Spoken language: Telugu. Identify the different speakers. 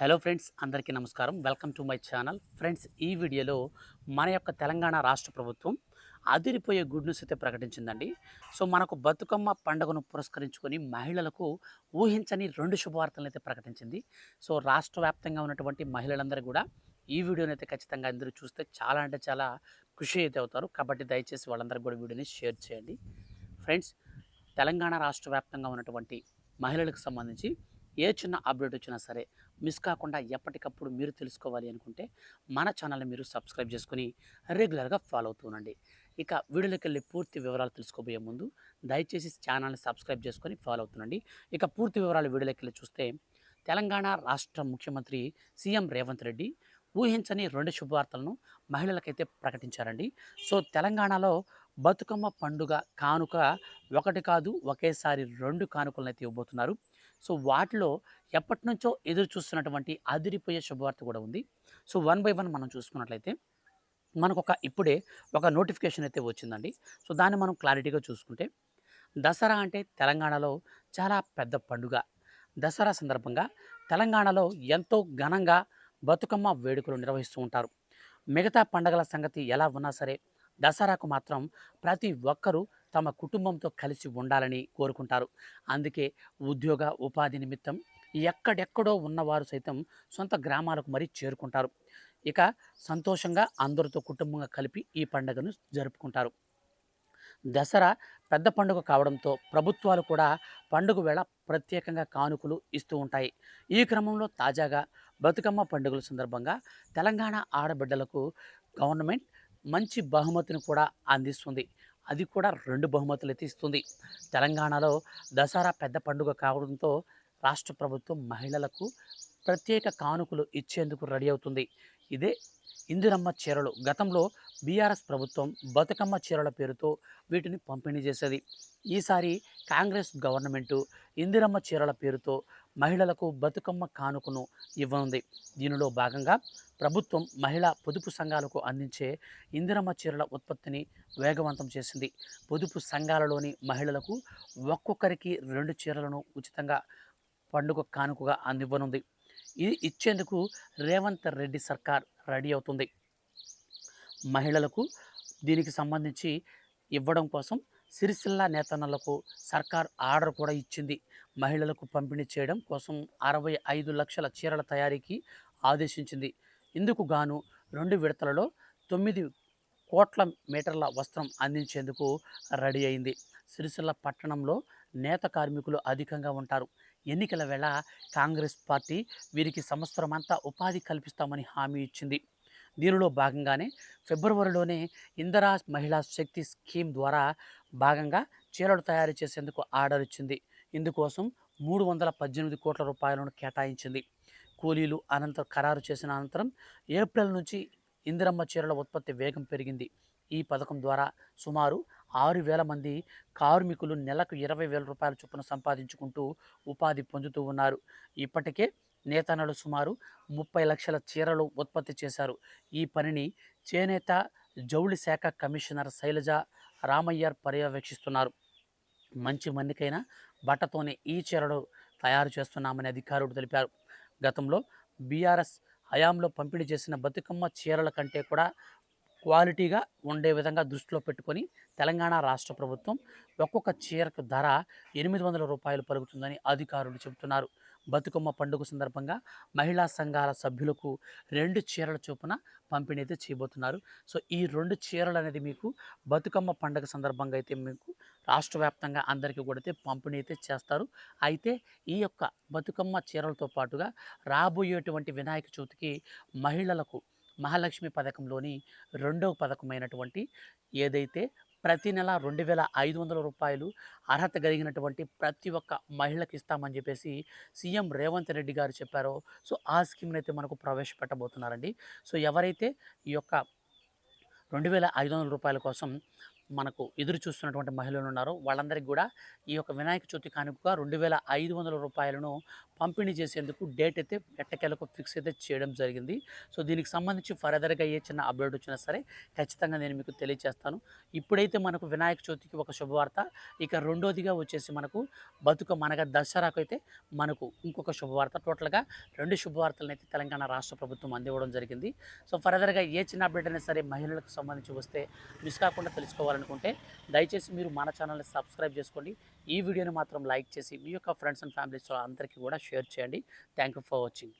Speaker 1: హలో ఫ్రెండ్స్ అందరికీ నమస్కారం. Welcome to my channel. Friends ఈ వీడియోలో మన యొక్క తెలంగాణ రాష్ట్ర ప్రభుత్వం అదిరిపోయే గుడ్ న్యూస్ అయితే ప్రకటించిందండి. సో మనకు బతుకమ్మ పండుగను పురస్కరించుకొని మహిళలకు ఊహించని రెండు శుభవార్తలను అయితే ప్రకటించింది. సో రాష్ట్ర వ్యాప్తంగా ఉన్నటువంటి మహిళలందరూ కూడా ఈ వీడియోని అయితే ఖచ్చితంగా అందరూ చూస్తే చాలా అంటే చాలా ఖుషి అయితే అవుతారు. కాబట్టి దయచేసి వాళ్ళందరూ కూడా వీడియోని షేర్ చేయండి. ఫ్రెండ్స్ తెలంగాణ రాష్ట్ర వ్యాప్తంగా ఉన్నటువంటి మహిళలకు సంబంధించి ఏ చిన్న అప్డేట్ వచ్చినా సరే మిస్ కాకుండా ఎప్పటికప్పుడు మీరు తెలుసుకోవాలి అనుకుంటే మన ఛానల్ని మీరు సబ్స్క్రైబ్ చేసుకుని రెగ్యులర్గా ఫాలో అవుతుండండి ఇక వీడియోలోకి వెళ్ళి పూర్తి వివరాలు తెలుసుకోబోయే ముందు దయచేసి ఛానల్ని సబ్స్క్రైబ్ చేసుకొని ఫాలో అవుతుండండి ఇక పూర్తి వివరాలు వీడియోలోకి వెళ్ళి చూస్తే తెలంగాణ రాష్ట్ర ముఖ్యమంత్రి సీఎం రేవంత్ రెడ్డి ఊహించని రెండు శుభవార్తలను మహిళలకైతే ప్రకటించారండి. సో తెలంగాణలో బతుకమ్మ పండుగ కానుక ఒకటి కాదు ఒకేసారి రెండు కానుకలను అయితే ఇవ్వబోతున్నారు. సో వాటిలో ఎప్పటి నుంచో ఎదురు చూస్తున్నటువంటి అదిరిపోయే శుభవార్త కూడా ఉంది. సో వన్ బై వన్ మనం చూసుకున్నట్లయితే మనకు ఒక ఇప్పుడే ఒక నోటిఫికేషన్ అయితే వచ్చిందండి. సో దాన్ని మనం క్లారిటీగా చూసుకుంటే దసరా అంటే తెలంగాణలో చాలా పెద్ద పండుగ. దసరా సందర్భంగా తెలంగాణలో ఎంతో ఘనంగా బతుకమ్మ వేడుకలు నిర్వహిస్తూ ఉంటారు. మిగతా పండగల సంగతి ఎలా ఉన్నా సరే దసరాకు మాత్రం ప్రతి ఒక్కరూ తమ కుటుంబంతో కలిసి ఉండాలని కోరుకుంటారు. అందుకే ఉద్యోగ ఉపాధి నిమిత్తం ఎక్కడెక్కడో ఉన్నవారు సైతం సొంత గ్రామాలకు మరీ చేరుకుంటారు. ఇక సంతోషంగా అందరితో కుటుంబంగా కలిపి ఈ పండుగను జరుపుకుంటారు. దసరా పెద్ద పండుగ కావడంతో ప్రభుత్వాలు కూడా పండుగ వేళ ప్రత్యేకంగా కానుకలు ఇస్తూ ఉంటాయి. ఈ క్రమంలో తాజాగా బతుకమ్మ పండుగల సందర్భంగా తెలంగాణ ఆడబిడ్డలకు గవర్నమెంట్ మంచి బహుమతిని కూడా అందిస్తుంది. అది కూడా రెండు బహుమతులు అయితే ఇస్తుంది. తెలంగాణలో దసరా పెద్ద పండుగ కావడంతో రాష్ట్ర ప్రభుత్వం మహిళలకు ప్రత్యేక కానుకలు ఇచ్చేందుకు రెడీ అవుతుంది. ఇదే ఇందిరమ్మ చీరలు. గతంలో బీఆర్ఎస్ ప్రభుత్వం బతుకమ్మ చీరల పేరుతో వీటిని పంపిణీ చేసేది. ఈసారి కాంగ్రెస్ గవర్నమెంటు ఇందిరమ్మ చీరల పేరుతో మహిళలకు బతుకమ్మ కానుకను ఇవ్వనుంది. దీనిలో భాగంగా ప్రభుత్వం మహిళా పొదుపు సంఘాలకు అందించే ఇందిరమ్మ చీరల ఉత్పత్తిని వేగవంతం చేసింది. పొదుపు సంఘాలలోని మహిళలకు ఒక్కొక్కరికి రెండు చీరలను ఉచితంగా పండుగ కానుకగా అందివ్వనుంది. ఇది ఇచ్చేందుకు రేవంత్ రెడ్డి సర్కార్ రెడీ అవుతుంది. మహిళలకు దీనికి సంబంధించి ఇవ్వడం కోసం సిరిసిల్ల నేతన్నలకు సర్కార్ ఆర్డర్ కూడా ఇచ్చింది. మహిళలకు పంపిణీ చేయడం కోసం అరవై ఐదు లక్షల చీరల తయారీకి ఆదేశించింది. ఇందుకు గాను రెండు విడతలలో తొమ్మిది కోట్ల మీటర్ల వస్త్రం అందించేందుకు రెడీ అయింది. సిరిసిల్ల పట్టణంలో నేత కార్మికులు అధికంగా ఉంటారు. ఎన్నికల వేళ కాంగ్రెస్ పార్టీ వీరికి సంవత్సరమంతా ఉపాధి కల్పిస్తామని హామీ ఇచ్చింది. దీనిలో భాగంగానే ఫిబ్రవరిలోనే ఇందిరా మహిళా శక్తి స్కీమ్ ద్వారా భాగంగా చీరలు తయారు చేసేందుకు ఆర్డర్ ఇచ్చింది. ఇందుకోసం మూడు వందల పద్దెనిమిది కోట్ల రూపాయలను కేటాయించింది. కూలీలు అనంతరం ఖరారు చేసిన అనంతరం ఏప్రిల్ నుంచి ఇందిరమ్మ చీరల ఉత్పత్తి వేగం పెరిగింది. ఈ పథకం ద్వారా సుమారు ఆరు వేల మంది కార్మికులు నెలకు ఇరవై వేల రూపాయల చొప్పున సంపాదించుకుంటూ ఉపాధి పొందుతూ ఉన్నారు. ఇప్పటికే నేతన్నలు సుమారు ముప్పై లక్షల చీరలు ఉత్పత్తి చేశారు. ఈ పనిని చేనేత జౌళి శాఖ కమిషనర్ శైలజ రామయ్యర్ పర్యవేక్షిస్తున్నారు. మంచి మన్నికైన బట్టతోనే ఈ చీరలు తయారు చేస్తున్నామని అధికారులు తెలిపారు. గతంలో బీఆర్ఎస్ హయాంలో పంపిణీ చేసిన బతుకమ్మ చీరల కంటే కూడా క్వాలిటీగా ఉండే విధంగా దృష్టిలో పెట్టుకొని తెలంగాణ రాష్ట్ర ప్రభుత్వం ఒక్కొక్క చీరకు ధర ఎనిమిది వందల రూపాయలు పలుకుతుందని అధికారులు చెబుతున్నారు. బతుకమ్మ పండుగ సందర్భంగా మహిళా సంఘాల సభ్యులకు రెండు చీరల చొప్పున పంపిణీ అయితే చేయబోతున్నారు. సో ఈ రెండు చీరలు అనేది మీకు బతుకమ్మ పండుగ సందర్భంగా అయితే మీకు రాష్ట్ర వ్యాప్తంగా అందరికీ కూడా అయితే పంపిణీ అయితే చేస్తారు. అయితే ఈ యొక్క బతుకమ్మ చీరలతో పాటుగా రాబోయేటువంటి వినాయక చవితికి మహిళలకు మహాలక్ష్మి పథకంలోని రెండవ పథకమైనటువంటి ఏదైతే ప్రతి నెల రెండు వేల ఐదు వందల రూపాయలు అర్హత కలిగినటువంటి ప్రతి ఒక్క మహిళకి ఇస్తామని చెప్పేసి సీఎం రేవంత్ రెడ్డి గారు చెప్పారో సో ఆ స్కీమ్ని అయితే మనకు ప్రవేశపెట్టబోతున్నారండి. సో ఎవరైతే ఈ యొక్క రెండు వేల ఐదు వందల రూపాయల కోసం మనకు ఎదురు చూస్తున్నటువంటి మహిళలు ఉన్నారు. వాళ్ళందరికీ కూడా ఈ యొక్క వినాయక చవితి కానుక రెండు వేల ఐదు వందల రూపాయలను పంపిణీ చేసేందుకు డేట్ అయితే ఎట్టకేలకు ఫిక్స్ అయితే చేయడం జరిగింది. సో దీనికి సంబంధించి ఫర్దర్గా ఏ చిన్న అప్డేట్ వచ్చినా సరే ఖచ్చితంగా నేను మీకు తెలియజేస్తాను ఇప్పుడైతే మనకు వినాయక చవితికి ఒక శుభవార్త ఇక రెండోదిగా వచ్చేసి మనకు బతుక మనగా దసరాకు అయితే మనకు ఇంకొక శుభవార్త. టోటల్గా రెండు శుభవార్తలను అయితే తెలంగాణ రాష్ట్ర ప్రభుత్వం అందివ్వడం జరిగింది. సో ఫర్దర్గా ఏ చిన్న అప్డేట్ అయినా సరే మహిళలకు సంబంధించి వస్తే మిస్ కాకుండా తెలుసుకోవాలనుకుంటే దయచేసి మీరు మన ఛానల్ని సబ్స్క్రైబ్ చేసుకోండి. ఈ వీడియోని మాత్రం లైక్ చేసి మీ యొక్క ఫ్రెండ్స్ అండ్ ఫ్యామిలీస్ అందరికీ కూడా షేర్ చేయండి. Thank you for watching.